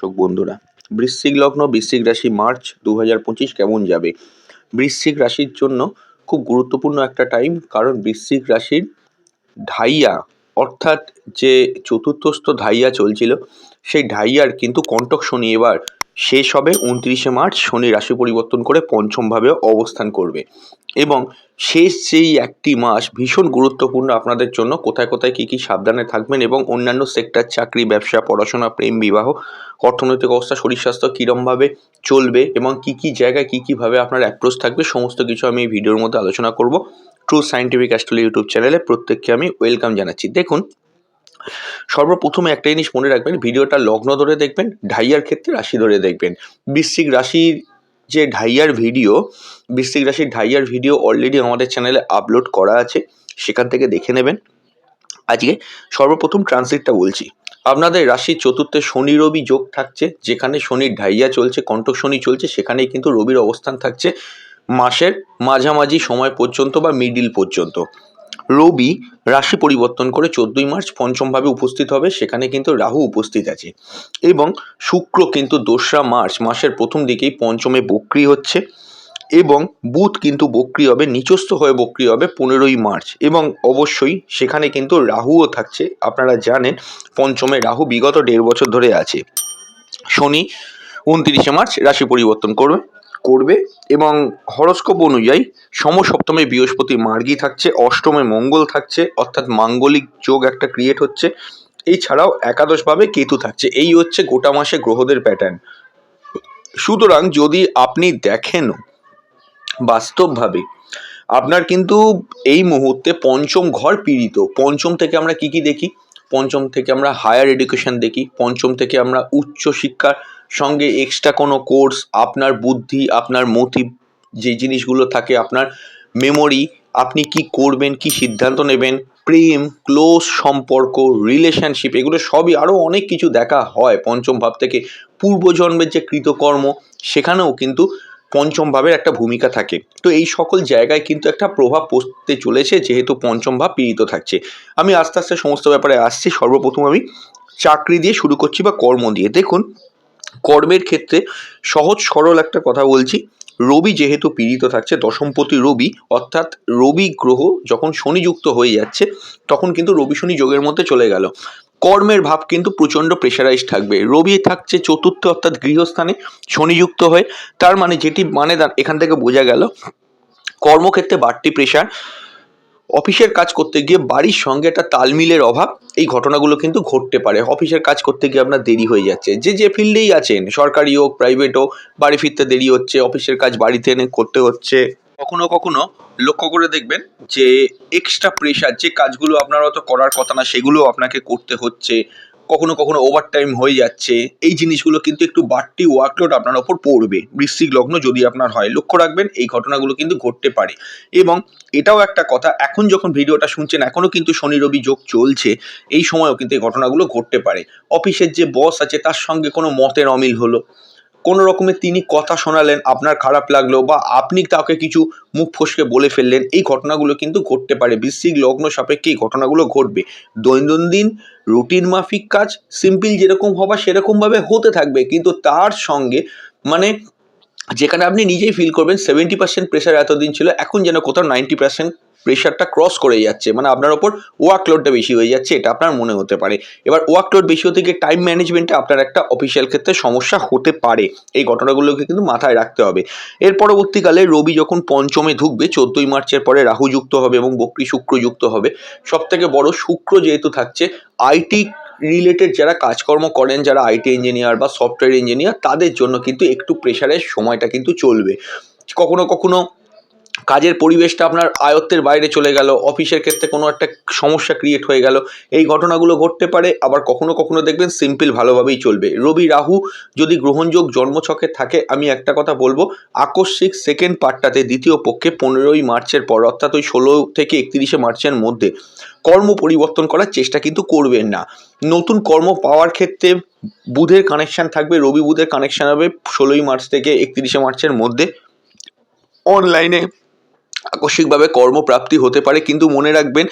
দর্শক বন্ধুরা, বৃশ্চিক লগ্ন, বৃশ্চিক রাশি মার্চ দু হাজার পঁচিশ কেমন যাবে? বৃশ্চিক রাশির জন্য খুব গুরুত্বপূর্ণ একটা টাইম, কারণ বৃশ্চিক রাশির ঢাইয়া, অর্থাৎ যে চতুর্থস্থ ধাইয়া চলছিল, সেই ঢাইয়ার কিন্তু কণ্ঠক শনি এবার শেষ হবে উনত্রিশে মার্চ, শনি রাশি পরিবর্তন করে পঞ্চমভাবে অবস্থান করবে। এবং শেষ যেই একটি মাস ভীষণ গুরুত্বপূর্ণ আপনাদের জন্য, কোথায় কোথায় কী কী সাবধানে থাকবেন এবং অন্যান্য সেক্টর চাকরি, ব্যবসা, পড়াশোনা, প্রেম, বিবাহ, অর্থনৈতিক অবস্থা, শরীর স্বাস্থ্য কীরমভাবে চলবে এবং কী কী জায়গায় কী কীভাবে আপনার অ্যাপ্রোচ থাকবে, সমস্ত কিছু আমি এই ভিডিওর মধ্যে আলোচনা করব। ট্রু সায়েন্টিফিক অ্যাস্ট্রোলি ইউটিউব চ্যানেলে প্রত্যেককে আমি ওয়েলকাম জানাচ্ছি। দেখুন সর্বপ্রথমে একটা জিনিস মনে রাখবেন, ভিডিওটা লগ্ন ধরে দেখবেন, ঢাইয়ার ক্ষেত্রে রাশি ধরে দেখবেন। বৃশ্চিক রাশির যে ঢাইয়ার ভিডিও, বৃশ্চিক রাশির ঢাইয়ার ভিডিও অলরেডি আমাদের চ্যানেলে আপলোড করা আছে, সেখান থেকে দেখে নেবেন। আজকে সর্বপ্রথম ট্রানজিটটা বলছি। আপনাদের রাশির চতুর্থে শনি, রবি যোগ থাকছে, যেখানে শনির ঢাইয়া চলছে কণ্ঠক শনি চলছে, সেখানেই কিন্তু রবির অবস্থান থাকছে, মাসের মাঝামাঝি সময় পর্যন্ত বা মিডিল পর্যন্ত। রবি রাশি পরিবর্তন করে চোদ্দই মার্চ পঞ্চমভাবে উপস্থিত হবে, সেখানে কিন্তু রাহু উপস্থিত আছে। এবং শুক্র কিন্তু দোসরা মার্চ, মাসের প্রথম দিকেই পঞ্চমে বক্রি হচ্ছে এবং বুধ কিন্তু বক্রি হবে, নিচস্থ হয়ে বক্রি হবে পনেরোই মার্চ। এবং অবশ্যই সেখানে কিন্তু রাহুও থাকছে, আপনারা জানেন পঞ্চমে রাহু বিগত দেড় বছর ধরে আছে। শনি উনত্রিশে মার্চ রাশি পরিবর্তন করবে। করবে এবং হরস্কোপ অনুযায়ী সমসপ্তমে বৃহস্পতি মার্গী থাকছে, অষ্টমে মঙ্গল থাকছে, অর্থাৎ মাঙ্গলিক যোগ একটা ক্রিয়েট হচ্ছে। এছাড়াও একাদশভাবে কেতু থাকছে। এই হচ্ছে গোটা মাসে গ্রহদের প্যাটার্ন সুতরাং যদি আপনি দেখেন বাস্তবভাবে, আপনার কিন্তু এই মুহূর্তে পঞ্চম ঘর পীড়িত। পঞ্চম থেকে আমরা কি কি দেখি? পঞ্চম থেকে আমরা হায়ার এডুকেশন দেখি, পঞ্চম থেকে আমরা উচ্চ শিক্ষার সঙ্গে এক্সট্রা কোনো কোর্স আপনার বুদ্ধি, আপনার মোটিভ যে জিনিসগুলো থাকে, আপনার মেমোরি আপনি কি করবেন, কি সিদ্ধান্ত নেবেন, প্রেম ক্লোজ সম্পর্ক রিলেশনশিপ এগুলো সবই আরও অনেক কিছু দেখা হয় পঞ্চম ভাব থেকে। পূর্বজন্মের যে কৃতকর্ম, সেখানেও কিন্তু পঞ্চম ভাবের একটা ভূমিকা থাকে। তো এই সকল জায়গায় কিন্তু একটা প্রভাব পড়তে চলেছে, যেহেতু পঞ্চম ভাব পীড়িত থাকছে। আমি আস্তে আস্তে সমস্ত ব্যাপারে আসছি। সর্বপ্রথম আমি চাকরি দিয়ে শুরু করছি বা কর্ম দিয়ে। দেখুন কর্মের ক্ষেত্রে সহজ সরল একটা কথা বলছি। রবি যেহেতু পীড়িত থাকছে, দশমপতি রবি অর্থাৎ রবি গ্রহ যখন শনিযুক্ত হয়ে যাচ্ছে, তখন কিন্তু রবি শনি যোগের মধ্যে চলে গেল। কর্মের ভাব কিন্তু প্রচণ্ড প্রেশারাইজ থাকবে। রবি থাকছে চতুর্থ অর্থাৎ গৃহস্থানে, শনিযুক্ত হয়ে, তার মানে যেটি মানে এখান থেকে বোঝা গেল, কর্মক্ষেত্রে বাড়তি প্রেশার অফিসের কাজ করতে গিয়ে বাড়ির সঙ্গে একটা তালমিলের অভাব, এই ঘটনাগুলো কিন্তু ঘটতে পারে। অফিসের কাজ করতে গিয়ে আপনার দেরি হয়ে যাচ্ছে। যে যে ফিল্ডেই আছেন, সরকারি হোক প্রাইভেট হোক, বাড়ি ফিরতে দেরি হচ্ছে, অফিসের কাজ বাড়িতে এনে করতে হচ্ছে, কখনো কখনো লক্ষ্য করে দেখবেন যে এক্সট্রা প্রেশার যে কাজগুলো আপনার অত করার কথা না সেগুলো আপনাকে করতে হচ্ছে। কখনো কখনো ওভার টাইম হয়ে যাচ্ছে। এই জিনিসগুলো কিন্তু একটু বাড়তি ওয়ার্কলোড আপনার ওপর পড়বে। বৃশ্চিক লগ্ন যদি আপনার হয়, লক্ষ্য রাখবেন এই ঘটনাগুলো কিন্তু ঘটতে পারে। এবং এটাও একটা কথা, এখন যখন ভিডিওটা শুনছেন এখনও কিন্তু শনি রবি যোগ চলছে। এই সময়ও কিন্তু এই ঘটনাগুলো ঘটতে পারে। অফিসের যে বস আছে, তার সঙ্গে কোনো মতের অমিল হলো। কোনো রকমের তিনি কথা শোনালেন, আপনার খারাপ লাগল বা আপনি তাকে কিছু মুখ ফসকে বলে ফেললেন, এই ঘটনাগুলো কিন্তু ঘটতে পারে। বৃশ্চিক লগ্ন সাপেক্ষে এই ঘটনাগুলো ঘটবে। দৈনন্দিন রুটিন মাফিক কাজ সিম্পল যেরকম হবা সেরকমভাবে হতে থাকবে, কিন্তু তার সঙ্গে মানে যেখানে আপনি নিজেই ফিল করবেন সেভেন্টি পার্সেন্ট প্রেশার এতদিন ছিল, এখন যেন কোথাও নাইনটি পার্সেন্ট প্রেশারটা ক্রস করে যাচ্ছে। মানে আপনার ওপর ওয়ার্কলোডটা বেশি হয়ে যাচ্ছে, এটা আপনার মনে হতে পারে। এবার ওয়ার্কলোড বেশি হতে গিয়ে টাইম ম্যানেজমেন্টে আপনার একটা অফিসিয়াল ক্ষেত্রে সমস্যা হতে পারে। এই ঘটনাগুলোকে কিন্তু মাথায় রাখতে হবে। এর পরবর্তীকালে রবি যখন পঞ্চমে ঢুকবে, চোদ্দোই মার্চের পরে রাহু যুক্ত হবে এবং বক্রী শুক্র যুক্ত হবে। সব থেকে বড় শুক্র যেহেতু থাকছে আইটি রিলেটেড যারা কাজকর্ম করেন, যারা আইটি ইঞ্জিনিয়ার বা সফটওয়্যার ইঞ্জিনিয়ার তাদের জন্য কিন্তু একটু প্রেশারের সময়টা কিন্তু চলবে। কখনো কখনো কাজের পরিবেশটা আপনার আয়ত্তের বাইরে চলে গেল, অফিসের ক্ষেত্রে কোনো একটা সমস্যা ক্রিয়েট হয়ে গেল, এই ঘটনাগুলো ঘটতে পারে, আবার কখনো কখনো দেখবেন সিম্পল ভালোভাবেই চলবে। রবি রাহু যদি গ্রহণযোগ জন্মছকে থাকে, আমি একটা কথা বলব, আকস্মিক সেকেন্ড পার্টটাতে দ্বিতীয় পক্ষে পনেরোই মার্চের পর, অর্থাৎ ওই ষোলো থেকে একত্রিশে মার্চের মধ্যে, কর্ম পরিবর্তন করার চেষ্টা কিন্তু করবেন না। নতুন কর্ম পাওয়ার ক্ষেত্রে বুধের কানেকশান থাকবে, রবি বুধের কানেকশান হবে ষোলোই মার্চ থেকে একত্রিশে মার্চের মধ্যে। অনলাইনে আকস্মিকভাবে কর্মপ্রাপ্তি হতে পারে, কিন্তু মনে রাখবেন,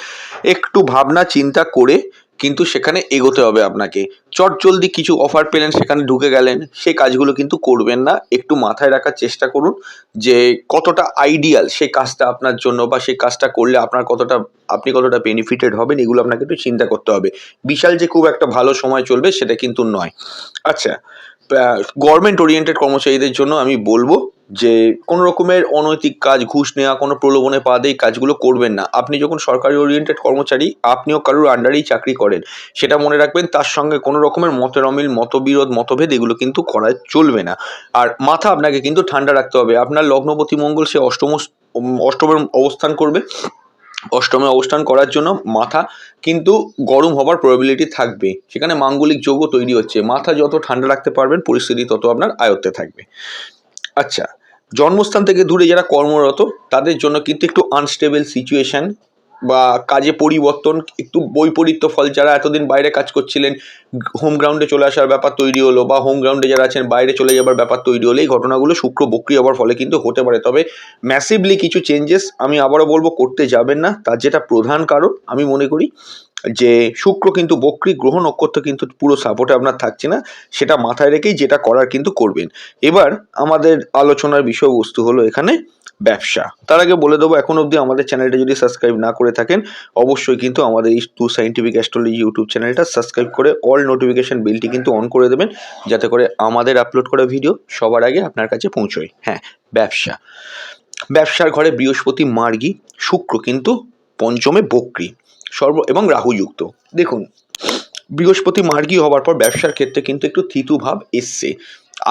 একটু ভাবনা, চিন্তা করে কিন্তু সেখানে এগোতে হবে আপনাকে। চট জলদি কিছু অফার পেলেন, সেখানে ঢুকে গেলেন, সেই কাজগুলো কিন্তু করবেন না। একটু মাথায় রাখার চেষ্টা করুন যে কতটা আইডিয়াল সেই কাজটা আপনার জন্য বা সেই কাজটা করলে আপনার কতটা, আপনি কতটা বেনিফিটেড হবেন, এগুলো আপনাকে একটু চিন্তা করতে হবে। বিশাল যে খুব একটা ভালো সময় চলবে, সেটা কিন্তু নয়। আচ্ছা গভর্নমেন্ট ওরিয়েন্টেড কর্মচারীদের জন্য আমি বলব যে, কোনো রকমের অনৈতিক কাজ, ঘুষ নেওয়া, কোনো প্রলোভনে পা দিয়ে কাজগুলো করবেন না। আপনি যখন সরকারি ওরিয়েন্টেড কর্মচারী, আপনিও কারোর আন্ডারেই চাকরি করেন। সেটা মনে রাখবেন, তার সঙ্গে কোনো রকমের মতের অমিল মতবিরোধ, মতভেদ এগুলো কিন্তু করা চলবে না। আর মাথা আপনাকে কিন্তু ঠান্ডা রাখতে হবে। আপনার লগ্নপতি মঙ্গল সে অষ্টম অষ্টমের অবস্থান করবে। অষ্টমে অবস্থান করার জন্য মাথা কিন্তু গরম হবার প্রবাবিলিটি থাকবে। সেখানে মাঙ্গলিক যোগও তৈরি হচ্ছে। মাথা যত ঠান্ডা রাখতে পারবেন, পরিস্থিতি তত আপনার আয়ত্তে থাকবে। আচ্ছা জন্মস্থান থেকে দূরে যারা কর্মরত, তাদের জন্য কিন্তু একটু আনস্টেবল সিচুয়েশন বা কাজে পরিবর্তন, একটু বৈপরীত্য ফল যারা এতদিন বাইরে কাজ করছিলেন হোম গ্রাউন্ডে চলে আসার ব্যাপার তৈরি হলো বা হোম গ্রাউন্ডে যারা আছেন, বাইরে চলে যাবার ব্যাপার তৈরি হলো, এই ঘটনাগুলো শুক্র বক্রি হওয়ার ফলে কিন্তু হতে পারে। তবে ম্যাসিভলি কিছু চেঞ্জেস আমি আবারও বলব, করতে যাবেন না। তার যেটা প্রধান কারণ, আমি মনে করি যে শুক্র কিন্তু বক্রি গ্রহ নক্ষত্র কিন্তু পুরো সাপোর্টে আপনার থাকছে না, সেটা মাথায় রেখেই যেটা করার কিন্তু করবেন। এবার আমাদের আলোচনার বিষয়বস্তু হলো এখানে ব্যবসা। তার আগে বলে দেবো, এখন অবধি আমাদের চ্যানেলটা যদি সাবস্ক্রাইব না করে থাকেন, অবশ্যই কিন্তু আমাদের এই টু সাইন্টিফিক অ্যাস্ট্রোলজি ইউটিউব চ্যানেলটা সাবস্ক্রাইব করে অল নোটিফিকেশান বিলটি কিন্তু অন করে দেবেন, যাতে করে আমাদের আপলোড করা ভিডিও সবার আগে আপনার কাছে পৌঁছয়। হ্যাঁ ব্যবসা। ব্যবসার ঘরে বৃহস্পতি, মার্গী, শুক্র কিন্তু পঞ্চমে বক্রি, সর্ব, এবং রাহুযুক্ত। দেখুন, বৃহস্পতি মার্গী হওয়ার পর ব্যবসার ক্ষেত্রে কিন্তু একটু থিতুভাব এসছে।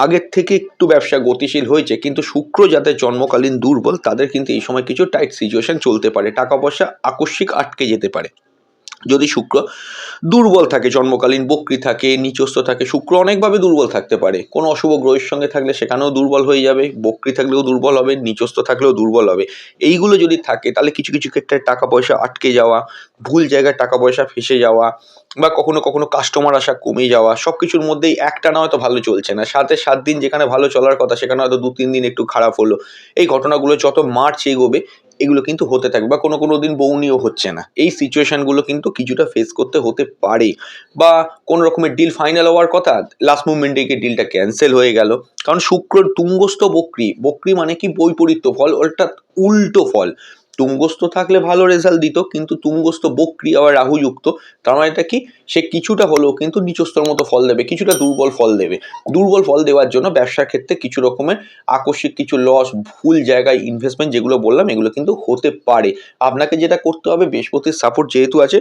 আগের থেকে একটু ব্যবসা গতিশীল হয়েছে, কিন্তু শুক্র যাদের জন্মকালীন দুর্বল, তাদের কিন্তু এই সময় কিছু টাইট সিচুয়েশন চলতে পারে। টাকা পয়সা আকস্মিক আটকে যেতে পারে। যদি শুক্র দুর্বল থাকে, জন্মকালীন বক্রি থাকে, নিচস্থ থাকে, শুক্র অনেকভাবে দুর্বল থাকতে পারে। কোনো অশুভ গ্রহের সঙ্গে থাকলে সেখানেও দুর্বল হয়ে যাবে। বক্রি থাকলেও দুর্বল হবে, নিচস্থ থাকলেও দুর্বল হবে। এইগুলো যদি থাকে, তাহলে কিছু কিছু ক্ষেত্রে টাকা পয়সা আটকে যাওয়া, ভুল জায়গায় টাকা পয়সা ফেসে যাওয়া বা কখনো কখনো কাস্টমার আসা কমে যাওয়া সব কিছুর মধ্যেই একটা না হয়তো ভালো চলছে না। সাথে সাত দিন যেখানে ভালো চলার কথা, সেখানে হয়তো দু তিন দিন একটু খারাপ হলো। এই ঘটনাগুলো যত মার্চ এগোবে এগুলো কিন্তু হতে থাকবে বা কোনো কোনো দিন বৌনিও হচ্ছে না। এই সিচুয়েশানগুলো কিন্তু কিছুটা ফেস করতে হতে পারে। বা কোনো রকমের ডিল ফাইনাল হওয়ার কথা লাস্ট মুভমেন্টে গিয়ে ডিলটা ক্যান্সেল হয়ে গেল। কারণ শুক্রর তুঙ্গস্থ বক্রি বক্রি মানে কি বৈপরীত্য ফল, অর্থাৎ উল্টো ফল। তুঙ্গস্থ থাকলে ভালো রেজাল্ট দিত, কিন্তু তুঙ্গস্থ বক্রি আবার রাহুযুক্ত, তার মানে এটা কি? সে কিছুটা হলেও কিন্তু নিচস্তর মতো ফল দেবে, কিছুটা দুর্বল ফল দেবে। দুর্বল ফল দেওয়ার জন্য ব্যবসার ক্ষেত্রে কিছু রকমের আকস্মিক কিছু লস ভুল জায়গায় ইনভেস্টমেন্ট যেগুলো বললাম, এগুলো কিন্তু হতে পারে। আপনাকে যেটা করতে হবে, বৃহস্পতির সাপোর্ট যেহেতু আছে,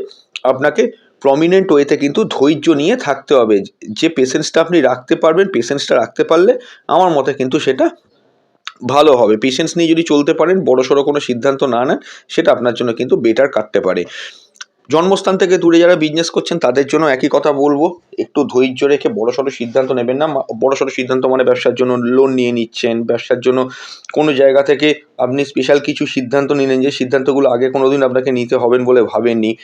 আপনাকে প্রমিনেন্ট ওয়েতে কিন্তু ধৈর্য নিয়ে থাকতে হবে। যে পেশেন্সটা আপনি রাখতে পারবেন পেশেন্সটা রাখতে পারলে আমার মতে কিন্তু সেটা ভালো হবে। পেশেন্স নিয়ে যদি চলতে পারেন বড় সড়ো কোনো সিদ্ধান্ত না নেন, সেটা আপনার জন্য কিন্তু বেটার কাটতে পারে। জন্মস্থান থেকে দূরে যারা বিজনেস করছেন, তাদের জন্য একই কথা বলব, একটু ধৈর্য রেখে বড় সড়ো সিদ্ধান্ত নেবেন না। বড় সড়ো সিদ্ধান্ত মানে ব্যবসার জন্য লোন নিয়ে নিচ্ছেন, ব্যবসার জন্য কোনো জায়গা থেকে আপনি স্পেশাল কিছু সিদ্ধান্ত নিলেন যে, সিদ্ধান্তগুলো আগে কোনো দিন আপনাকে নিতে হবেন বলে ভাবেননি।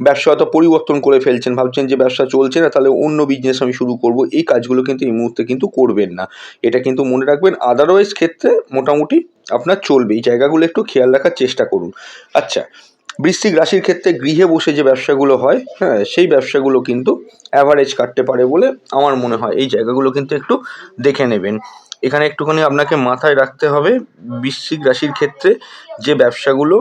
ব্যবসা হয়তো পরিবর্তন করে ফেলছেন, ভাবছেন যে ব্যবসা চলছে না, তাহলে অন্য বিজনেস আমি শুরু করব। এই কাজগুলো কিন্তু এই মুহূর্তে কিন্তু করবেন না। এটা কিন্তু মনে রাখবেন আদারওয়াইজ ক্ষেত্রে মোটামুটি আপনার চলবে। এই জায়গাগুলো একটু খেয়াল রাখার চেষ্টা করুন। আচ্ছা বৃশ্চিক রাশির ক্ষেত্রে গৃহে বসে যে ব্যবসাগুলো হয় হ্যাঁ সেই ব্যবসাগুলো কিন্তু অ্যাভারেজ কাটতে পারে বলে আমার মনে হয়। এই জায়গাগুলো কিন্তু একটু দেখে নেবেন। এখানে একটুখানি আপনাকে মাথায় রাখতে হবে, বৃশ্চিক রাশির ক্ষেত্রে যে ব্যবসাগুলো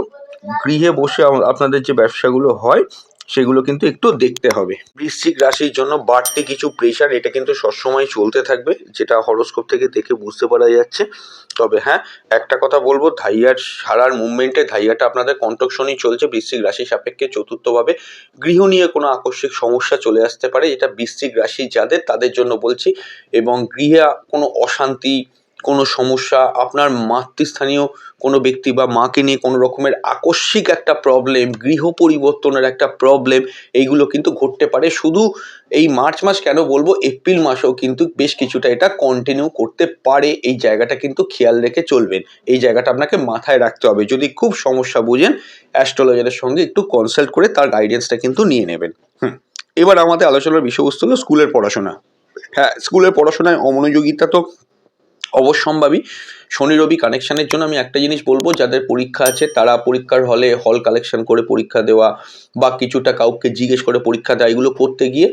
গৃহে বসে আপনাদের যে ব্যবসাগুলো হয়, সেগুলো কিন্তু একটু দেখতে হবে। বৃশ্চিক রাশির জন্য বাড়তি কিছু প্রেশার এটা কিন্তু সবসময় চলতে থাকবে, যেটা হরস্কোপ থেকে দেখে বুঝতে পারা যাচ্ছে। তবে হ্যাঁ একটা কথা বলব, ধাইয়ার সারার মুভমেন্টে ধাইয়াটা আপনাদের কন্ট্রকশনই চলছে, বৃশ্চিক রাশি সাপেক্ষে চতুর্থভাবে গৃহ নিয়ে কোনো আকস্মিক সমস্যা চলে আসতে পারে। এটা বৃশ্চিক রাশি যাদের, তাদের জন্য বলছি। এবং গৃহে কোনো অশান্তি কোনো সমস্যা, আপনার মাতৃস্থানীয় কোনো ব্যক্তি বা মাকে নিয়ে কোনো রকমের আকস্মিক একটা প্রবলেম গৃহ পরিবর্তনের একটা প্রবলেম এইগুলো কিন্তু ঘটতে পারে। শুধু এই মার্চ মাস কেন বলব, এপ্রিল মাসেও কিন্তু বেশ কিছুটা এটা কন্টিনিউ করতে পারে। এই জায়গাটা কিন্তু খেয়াল রেখে চলবেন। এই জায়গাটা আপনাকে মাথায় রাখতে হবে। যদি খুব সমস্যা বুঝেন অ্যাস্ট্রোলজারের সঙ্গে একটু কনসাল্ট করে তার গাইডেন্সটা কিন্তু নিয়ে নেবেন। হুম। এবার আমাদের আলোচনার বিষয়বস্তু হলো স্কুলের পড়াশোনা। হ্যাঁ স্কুলের পড়াশোনায় অমনোযোগিতা তো অবশ্যম্ভাবী। শনি, রবি কানেকশানের জন্য আমি একটা জিনিস বলব, যাদের পরীক্ষা আছে তারা পরীক্ষার হলে হল কালেকশন করে পরীক্ষা দেওয়া বা কিছুটা কাউকে জিজ্ঞেস করে পরীক্ষা দেওয়া, এগুলো করতে গিয়ে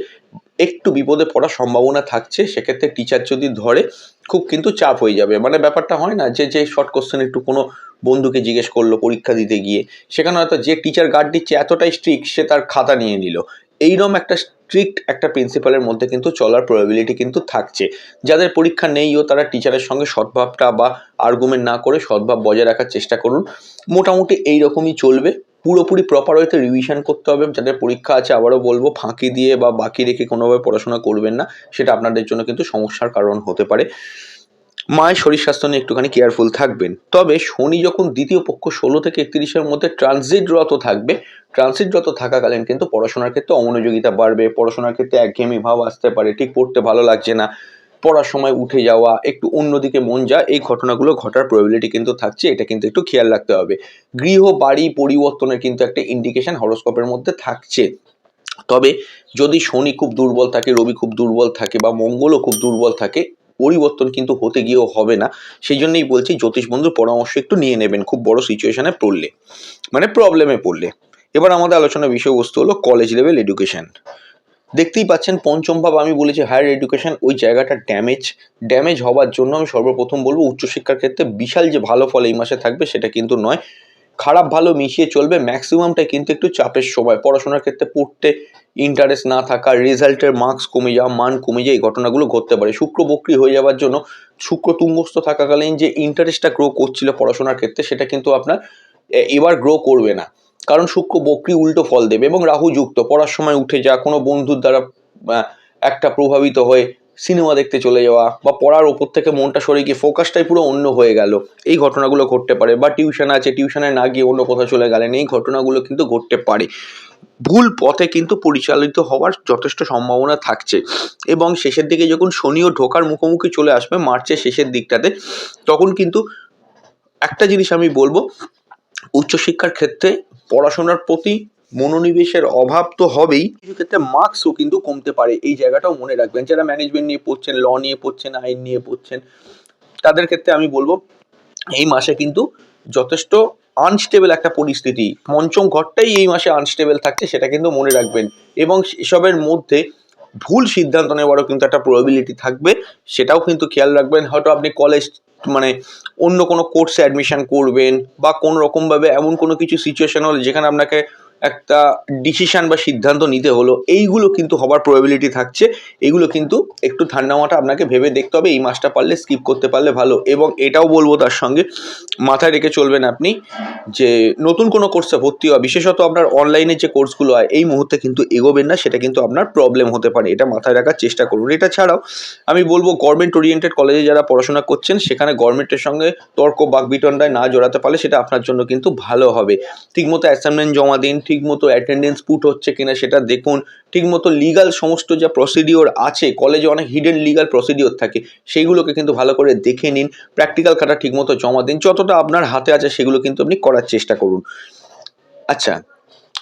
একটু বিপদে পড়ার সম্ভাবনা থাকছে। সেক্ষেত্রে টিচার যদি ধরে, খুব কিন্তু চাপ হয়ে যাবে। মানে ব্যাপারটা হয় না যে যে শর্ট কোশ্চেন একটু কোনো বন্ধুকে জিজ্ঞেস করল পরীক্ষা দিতে গিয়ে, সেখানে হয়তো যে টিচার গার্ড দিচ্ছে এতটাই স্ট্রিক্ট সে তার খাতা নিয়ে নিল। এইরকম একটা স্ট্রিক্ট একটা প্রিন্সিপালের মধ্যে কিন্তু চলার প্রবাবিলিটি কিন্তু থাকছে। যাদের পরীক্ষা নেইও তারা টিচারের সঙ্গে সদ্ভাবটা বা আর্গুমেন্ট না করে সদ্ভাব বজায় রাখার চেষ্টা করুন। মোটামুটি এই রকমই চলবে। পুরোপুরি প্রপার ওয়েতে রিভিশন করতে হবে। যাদের পরীক্ষা আছে আবারও বলব, ফাঁকি দিয়ে বা বাকি রেখে কোনোভাবে পড়াশোনা করবেন না, সেটা আপনাদের জন্য কিন্তু সমস্যার কারণ হতে পারে। মায়ের শরীর স্বাস্থ্য নিয়ে একটুখানি কেয়ারফুল থাকবেন। তবে শনি যখন দ্বিতীয় পক্ষ ষোলো থেকে একত্রিশের মধ্যে ট্রানজিটরত থাকবে ট্রানজিটরত থাকাকালীন কিন্তু পড়াশোনার ক্ষেত্রে অমনোযোগিতা বাড়বে, পড়াশোনার ক্ষেত্রে একঘেয়েমি ভাব আসতে পারে, ঠিক পড়তে ভালো লাগছে না, পড়ার সময় উঠে যাওয়া, একটু অন্যদিকে মন যা এই ঘটনাগুলো ঘটার প্রবাবিলিটি কিন্তু থাকছে, এটা কিন্তু একটু খেয়াল রাখতে হবে। গৃহ, বাড়ি পরিবর্তনের কিন্তু একটা ইন্ডিকেশন হরোস্কোপের মধ্যে থাকছে। তবে যদি শনি খুব দুর্বল থাকে, রবি খুব দুর্বল থাকে বা মঙ্গলও খুব দুর্বল থাকে পরিবর্তন কিন্তু হতে গিয়েও হবে না। সেই জন্যই বলছি, জ্যোতিষ বন্ধুর পরামর্শ একটু নিয়ে নেবেন, খুব বড় সিচুয়েশনে পড়লে। মানে প্রবলেমে পড়লে। এবার আমাদের আলোচনার বিষয়বস্তু হলো কলেজ লেভেল এডুকেশন দেখতেই পাচ্ছেন পঞ্চম ভাব, আমি বলেছি হায়ার এডুকেশন ওই জায়গাটা ড্যামেজ ড্যামেজ হওয়ার জন্য আমি সর্বপ্রথম বলব উচ্চশিক্ষার ক্ষেত্রে বিশাল যে ভালো ফল এই মাসে থাকবে সেটা কিন্তু নয়। খারাপ ভালো মিশিয়ে চলবে ম্যাক্সিমামটা কিন্তু একটু চাপের সময়। পড়াশোনার ক্ষেত্রে পড়তে ইন্টারেস্ট না থাকা রেজাল্টের মার্কস কমে যাওয়া, মান কমে যায় এই ঘটনাগুলো ঘটতে পারে। শুক্র বক্রি হয়ে যাওয়ার জন্য শুক্র তুঙ্গস্থ থাকাকালীন যে ইন্টারেস্টটা গ্রো করছিল পড়াশোনার ক্ষেত্রে, সেটা কিন্তু আপনার এবার গ্রো করবে না। কারণ শুক্র বক্রি উল্টো ফল দেবে এবং রাহু যুক্ত। পড়ার সময় উঠে যা কোনো বন্ধুর দ্বারা একটা প্রভাবিত হয়ে সিনেমা দেখতে চলে যাওয়া বা পড়ার ওপর থেকে মনটা সরে গিয়ে ফোকাসটাই পুরো অন্য হয়ে গেল। এই ঘটনাগুলো ঘটতে পারে বা টিউশন আছে টিউশনে না গিয়ে অন্য কোথাও চলে গেলেন, এই ঘটনাগুলো কিন্তু ঘটতে পারে। ভুল পথে কিন্তু পরিচালিত হওয়ার যথেষ্ট সম্ভাবনা থাকছে। এবং শেষের দিকে যখন শনিও ঢোকার মুখোমুখি চলে আসবে, মার্চের শেষের দিকটাতে, তখন কিন্তু একটা জিনিস আমি বলব, উচ্চশিক্ষার ক্ষেত্রে পড়াশোনার প্রতি মনোনিবেশের অভাব তো হবেই। কিছু ক্ষেত্রে মার্কসও কিন্তু কমতে পারে, এই জায়গাটাও মনে রাখবেন। যারা ম্যানেজমেন্ট নিয়ে পড়ছেন ল নিয়ে পড়ছেন, আইন নিয়ে পড়ছেন, তাদের ক্ষেত্রে আমি বলব, এই মাসে কিন্তু যথেষ্ট আনস্টেবল একটা পরিস্থিতি। পঞ্চম ঘরটাই এই মাসে আনস্টেবল থাকছে, সেটা কিন্তু মনে রাখবেন। এবং এসবের মধ্যে ভুল সিদ্ধান্ত নেওয়ারও কিন্তু একটা প্রবাবিলিটি থাকবে, সেটাও কিন্তু খেয়াল রাখবেন। হয়তো আপনি কলেজ মানে অন্য কোনো কোর্সে অ্যাডমিশন করবেন, বা কোনো রকমভাবে এমন কোনো কিছু সিচুয়েশন হলে যেখানে আপনাকে একটা ডিসিশন বা সিদ্ধান্ত নিতে হলো, এইগুলো কিন্তু হবার প্রবাবিলিটি থাকছে। এগুলো কিন্তু একটু ঠান্ডা মাথা আপনাকে ভেবে দেখতে হবে, এই মাসটা পারলে স্কিপ করতে পারলে ভালো। এবং এটাও বলব তার সঙ্গে, মাথায় রেখে চলবেন আপনি যে নতুন কোনো কোর্সে ভর্তি হওয়া, বিশেষত আপনার অনলাইনে যে কোর্সগুলো হয়, এই মুহূর্তে কিন্তু এগোবেন না, সেটা কিন্তু আপনার প্রবলেম হতে পারে। এটা মাথায় রাখার চেষ্টা করুন। এটা ছাড়াও আমি বলব গভর্নমেন্ট ওরিয়েন্টেড কলেজে যারা পড়াশোনা করছেন, সেখানে গভর্নমেন্টের সঙ্গে তর্ক বাকবিতণ্ডায় না জড়াতে পারলে, সেটা আপনার জন্য কিন্তু ভালো হবে। ঠিকমতো অ্যাসাইনমেন্ট জমা দিন ঠিকমতো অ্যাটেন্ডেন্স পুট হচ্ছে কিনা সেটা দেখুন। ঠিকমতো লিগাল সমস্ত যা প্রসিডিওর আছে কলেজে অনেক হিডেন লিগাল প্রসিডিওর থাকে, সেইগুলোকে কিন্তু ভালো করে দেখে নিন প্র্যাকটিক্যাল খাতা ঠিকমতো জমা দিন, যতটা আপনার হাতে আছে সেগুলো কিন্তু আপনি করার চেষ্টা করুন। আচ্ছা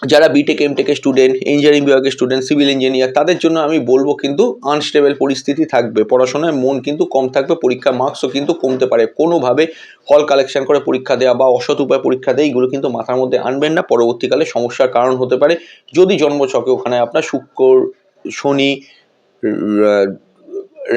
যারা বিটেক এমটেকের স্টুডেন্ট ইঞ্জিনিয়ারিং বিভাগের স্টুডেন্ট সিভিল ইঞ্জিনিয়ার তাদের জন্য আমি বলব কিন্তু আনস্টেবল পরিস্থিতি থাকবে। পড়াশোনায় মন কিন্তু কম থাকবে, পরীক্ষা মার্কসও কিন্তু কমতে পারে। কোনোভাবে হল কালেকশন করে পরীক্ষা দেওয়া বা অসৎ উপায় পরীক্ষা দেয় এগুলো কিন্তু মাথার মধ্যে আনবেন না। পরবর্তীকালে সমস্যার কারণ হতে পারে। যদি জন্মছকে ওখানে আপনার শুক্র, শনি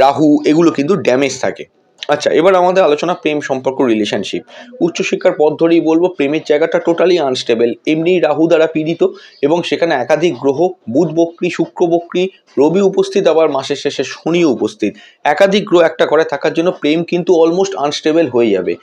রাহু, এগুলো কিন্তু ড্যামেজ থাকে। আচ্ছা এবার আমাদের আলোচনা প্রেম সম্পর্ক রিলেশনশিপ উচ্চশিক্ষার পথ ধরেই বলব, প্রেমের জায়গাটা টোটালি আনস্টেবল এমনি রাহু দ্বারা পীড়িত এবং সেখানে একাধিক গ্রহ, বুধ বক্রি, শুক্র বক্রি, রবি উপস্থিত, আবার মাসের শেষে শনি উপস্থিত। একাধিক গ্রহ একটা করে থাকার জন্য প্রেম কিন্তু অলমোস্ট আনস্টেবল হয়ে যাবে।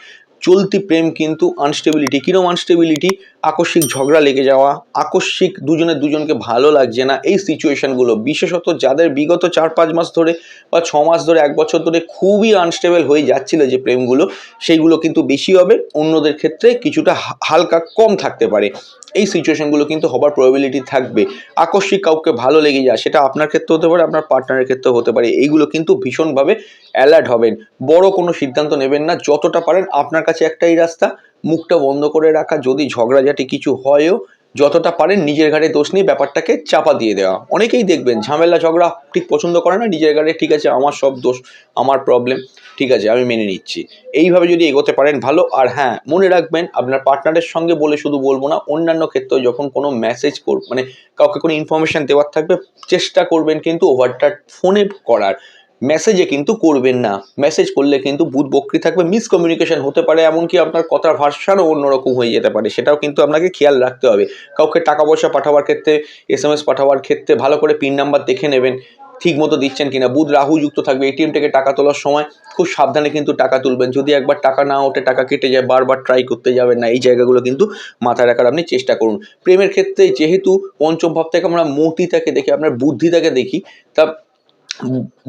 চলতি প্রেম কিন্তু আনস্টেবিলিটি কিরম আনস্টেবিলিটি আকস্মিক ঝগড়া লেগে যাওয়া। আকস্মিক দুজনের দুজনকে ভালো লাগছে না এই সিচুয়েশানগুলো বিশেষত যাদের বিগত চার পাঁচ মাস ধরে বা ছ মাস ধরে, এক বছর ধরে খুবই আনস্টেবল হয়ে যাচ্ছিল যে প্রেমগুলো, সেইগুলো কিন্তু বেশি হবে। অন্যদের ক্ষেত্রে কিছুটা হালকা কম থাকতে পারে। এই সিচুয়েশনগুলো কিন্তু হবার প্রবাবিলিটি থাকবে। আকস্মিক কাউকে ভালো লেগে যায়, সেটা আপনার ক্ষেত্রে হতে পারে, আপনার পার্টনারের ক্ষেত্রেও হতে পারে। এইগুলো কিন্তু ভীষণভাবে অ্যালার্ট হবেন। বড় কোনো সিদ্ধান্ত নেবেন না, যতটা পারেন আপনার কাছে একটাই রাস্তা, মুখটা বন্ধ করে রাখা। যদি ঝগড়াঝাটি কিছু হয়ও যতটা পারেন নিজের ঘাড়ে দোষ নিয়ে ব্যাপারটাকে চাপা দিয়ে দেওয়া। অনেকেই দেখবেন ঝামেলা, ঝগড়া ঠিক পছন্দ করে না, নিজের ঘাড়ে ঠিক আছে, আমার সব দোষ, আমার প্রবলেম ঠিক আছে, আমি মেনে নিচ্ছি। এইভাবে যদি এগোতে পারেন ভালো, আর হ্যাঁ মনে রাখবেন আপনার পার্টনারের সঙ্গে বলে শুধু বলব না, অন্যান্য ক্ষেত্রেও যখন কোনো মেসেজ কর মানে কাউকে কোনো ইনফরমেশন দেওয়ার থাকবে, চেষ্টা করবেন কিন্তু ওভারটা ফোনে করার। মেসেজে কিন্তু করবেন না। মেসেজ করলে কিন্তু বুধ বকরি থাকবে মিসকমিউনিকেশন হতে পারে, এমনকি আপনার কথার ভাষারও অন্যরকম হয়ে যেতে পারে। সেটাও কিন্তু আপনাকে খেয়াল রাখতে হবে। কাউকে টাকা পয়সা পাঠাবার ক্ষেত্রে এস এম পাঠাবার ক্ষেত্রে ভালো করে পিন নাম্বার দেখে নেবেন, ঠিক মতো দিচ্ছেন কিনা। বুধ রাহু যুক্ত থাকবে এটিএম থেকে টাকা তোলার সময় খুব সাবধানে কিন্তু টাকা তুলবেন। যদি একবার টাকা না ওঠে, টাকা কেটে যায়, বারবার ট্রাই করতে যাবেন না। এই জায়গাগুলো কিন্তু মাথায় রাখার আপনি চেষ্টা করুন। প্রেমের ক্ষেত্রে যেহেতু পঞ্চম ভাব থেকে আমরা মতিটাকে দেখি, আপনার বুদ্ধিটাকে দেখি, তা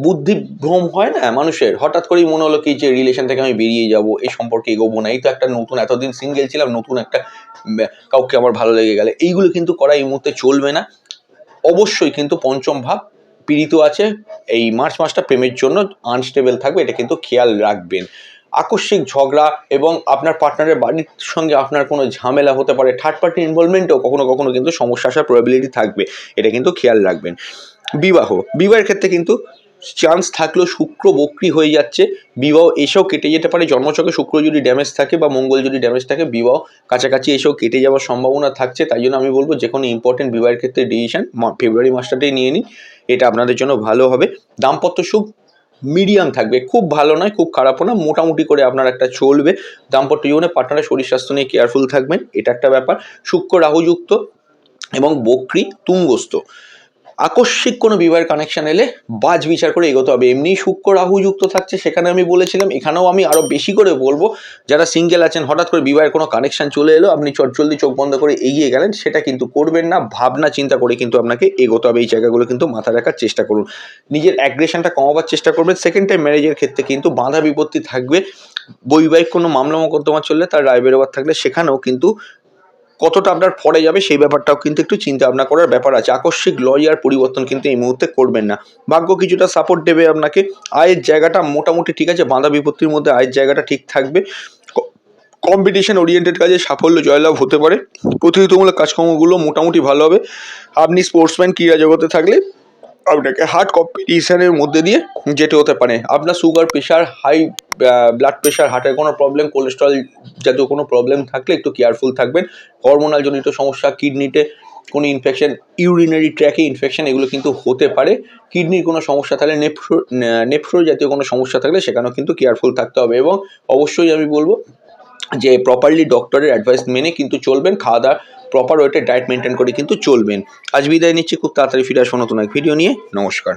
বুদ্ধি ভ্রম হয় না মানুষের? হঠাৎ করেই মনে হলো কি যে রিলেশন থেকে আমি বেরিয়ে যাব এই সম্পর্কে এগোবো না। এই তো একটা নতুন, এতদিন সিঙ্গেল ছিলাম, নতুন একটা কাউকে আমার ভালো লেগে গেলে। এইগুলো কিন্তু করা এই মুহূর্তে চলবে না। অবশ্যই কিন্তু পঞ্চম ভাব পীড়িত আছে। এই মার্চ মাসটা প্রেমের জন্য আনস্টেবল থাকবে, এটা কিন্তু খেয়াল রাখবেন। আকস্মিক ঝগড়া এবং আপনার পার্টনারের বাড়ির সঙ্গে আপনার কোনো ঝামেলা হতে পারে থার্ড পার্টি ইনভলভমেন্টেও কখনো কখনো কিন্তু সমস্যা আসার প্রবাবিলিটি থাকবে, এটা কিন্তু খেয়াল রাখবেন। বিবাহ, বিবাহের ক্ষেত্রে কিন্তু চান্স থাকলেও শুক্র বক্রি হয়ে যাচ্ছে, বিবাহ এসেও কেটে যেতে পারে, জন্মচকে শুক্র যদি ড্যামেজ থাকে বা মঙ্গল যদি ড্যামেজ থাকে, বিবাহ কাছাকাছি এসেও কেটে যাওয়ার সম্ভাবনা থাকছে, তাই জন্য আমি বলব যে কোনো ইম্পর্টেন্ট বিবাহের ক্ষেত্রে ডিসিশন ফেব্রুয়ারি মাসটাতেই নিয়ে নিন, এটা আপনাদের জন্য ভালো হবে। দাম্পত্য সুখ মিডিয়াম থাকবে। খুব ভালো নয়, খুব খারাপও না মোটামুটি করে আপনার একটা চলবে। দাম্পত্য জীবনে পার্টনারের শরীর স্বাস্থ্য নিয়ে কেয়ারফুল থাকবেন, এটা একটা ব্যাপার। শুক্র রাহুযুক্ত এবং বক্রি তুঙ্গস্থ। আকস্মিক কোনো বিবাহের কানেকশন এলে বাজ বিচার করে এগোতে হবে। এমনি শুক্র রাহু যুক্ত থাকছে, সেখানে আমি বলেছিলাম, এখানেও আমি আরও বেশি করে বলব, যারা সিঙ্গেল আছেন, হঠাৎ করে বিবাহের কোনো কানেকশন চলে এলো, আপনি চটজলদি চোখ বন্ধ করে এগিয়ে গেলেন, সেটা কিন্তু করবেন না, ভাবনা চিন্তা করে কিন্তু আপনাকে এগোতে হবে। এই জায়গাগুলো কিন্তু মাথায় রাখার চেষ্টা করুন। নিজের অ্যাগ্রেশনটা কমাবার চেষ্টা করবেন। সেকেন্ড টাইম ম্যারেজের ক্ষেত্রে কিন্তু বাধা বিপত্তি থাকবে। বৈবাহিক কোনো মামলা মোকদ্দমা চললে তার রায় বেরোবার থাকলে সেখানেও কিন্তু কতটা আপনার ফরে যাবে সেই ব্যাপারটাও কিন্তু একটু চিন্তা ভাবনা করার ব্যাপার আছে। আকস্মিক লয়ার পরিবর্তন কিন্তু এই মুহূর্তে করবেন না। ভাগ্য কিছুটা সাপোর্ট দেবে আপনাকে। আয়ের জায়গাটা মোটামুটি ঠিক আছে, বাঁধা বিপত্তির মধ্যে আয়ের জায়গাটা ঠিক থাকবে। কম্পিটিশন ওরিয়েন্টেড কাজে সাফল্য, জয়লাভ হতে পারে। প্রতিযোগিতামূলক কাজকর্মগুলো মোটামুটি ভালো হবে। আপনি স্পোর্টসম্যান ক্রীড়া জগতে থাকলে আপনাকে হার্ড কম্পিটিশনের মধ্যে দিয়ে যেতে হতে পারে। আপনার sugar pressure high blood pressure হার্টের কোনো প্রবলেম কোলেস্ট্রল জাতীয় কোনো প্রবলেম থাকলে একটু কেয়ারফুল থাকবেন। হরমোনাল জনিত সমস্যা কিডনিতে কোনো ইনফেকশন ইউরিনারি ট্র্যাকে ইনফেকশন এগুলো কিন্তু হতে পারে। কিডনির কোনো সমস্যা থাকলে নেফ্রো নেফ্রো জাতীয় কোনো সমস্যা থাকলে সেখানেও কিন্তু কেয়ারফুল থাকতে হবে এবং অবশ্যই আমি বলব যে প্রপারলি ডক্টরের অ্যাডভাইস মেনে কিন্তু চলবেন খাওয়া দাওয়া প্রপার ওয়েটে ডায়েট মেনটেন করে কিন্তু চলবেন। আজ বিদায় নিচ্ছি, খুব তাড়াতাড়ি ফিরে আসব নতুন এক ভিডিও নিয়ে। নমস্কার।